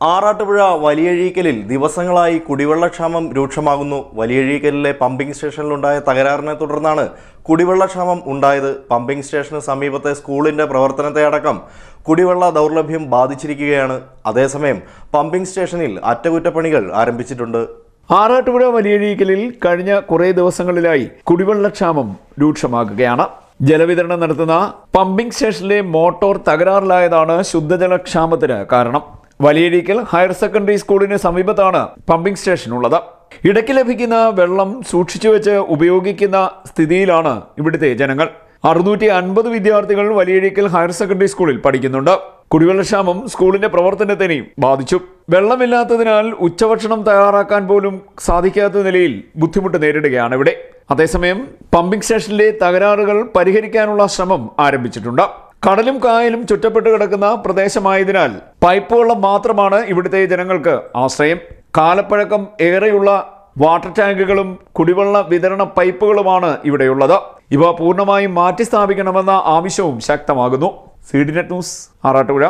ആറാട്ടുപുഴ വലിയഴീക്കലിൽ ദിവസങ്ങളായി കുടിവെള്ളക്ഷാമം രൂക്ഷമാകുന്നു. വലിയഴീക്കലിലെ പമ്പിംഗ് സ്റ്റേഷനിലുണ്ടായ തകരാറിനെ തുടർന്നാണ് കുടിവെള്ളക്ഷാമം ഉണ്ടായത്. പമ്പിംഗ് സ്റ്റേഷന് സമീപത്തെ സ്കൂളിന്റെ പ്രവർത്തനത്തെ അടക്കം കുടിവെള്ള ദൗർലഭ്യം ബാധിച്ചിരിക്കുകയാണ്. അതേസമയം പമ്പിംഗ് സ്റ്റേഷനിൽ അറ്റകുറ്റപ്പണികൾ ആരംഭിച്ചിട്ടുണ്ട്. ആറാട്ടുപുഴ വലിയഴീക്കലിൽ കഴിഞ്ഞ കുറേ ദിവസങ്ങളിലായി കുടിവെള്ളക്ഷാമം രൂക്ഷമാകുകയാണ്. ജലവിതരണം നടത്തുന്ന പമ്പിംഗ് സ്റ്റേഷനിലെ മോട്ടോർ തകരാറിലായതാണ് ശുദ്ധജലക്ഷാമത്തിന് കാരണം. വലിയഴീക്കൽ ഹയർ സെക്കൻഡറി സ്കൂളിന് സമീപത്താണ് പമ്പിംഗ് സ്റ്റേഷൻ ഉള്ളത് ഇടയ്ക്ക് ലഭിക്കുന്ന വെള്ളം സൂക്ഷിച്ചു വെച്ച് ഉപയോഗിക്കുന്ന സ്ഥിതിയിലാണ് ഇവിടുത്തെ ജനങ്ങൾ. അറുന്നൂറ്റി അൻപത് വിദ്യാർത്ഥികൾ വലിയഴീക്കൽ ഹയർ സെക്കൻഡറി സ്കൂളിൽ പഠിക്കുന്നുണ്ട്. കുടിവെള്ളക്ഷാമം സ്കൂളിന്റെ പ്രവർത്തനത്തിനെയും ബാധിച്ചു. വെള്ളമില്ലാത്തതിനാൽ ഉച്ചഭക്ഷണം തയ്യാറാക്കാൻ പോലും സാധിക്കാത്ത നിലയിൽ ബുദ്ധിമുട്ട് നേരിടുകയാണ് ഇവിടെ. അതേസമയം പമ്പിംഗ് സ്റ്റേഷനിലെ തകരാറുകൾ പരിഹരിക്കാനുള്ള ശ്രമം ആരംഭിച്ചിട്ടുണ്ട്. കടലും കായലും ചുറ്റപ്പെട്ട് കിടക്കുന്ന പ്രദേശമായതിനാൽ പൈപ്പ് വെള്ളം മാത്രമാണ് ഇവിടുത്തെ ജനങ്ങൾക്ക് ആശ്രയം. കാലപ്പഴക്കം ഏറെയുള്ള വാട്ടർ ടാങ്കുകളും കുടിവെള്ള വിതരണ പൈപ്പുകളുമാണ് ഇവിടെയുള്ളത്. ഇവ പൂർണമായും മാറ്റിസ്ഥാപിക്കണമെന്ന ആവശ്യവും ശക്തമാകുന്നു. C D net news Arattupuzha.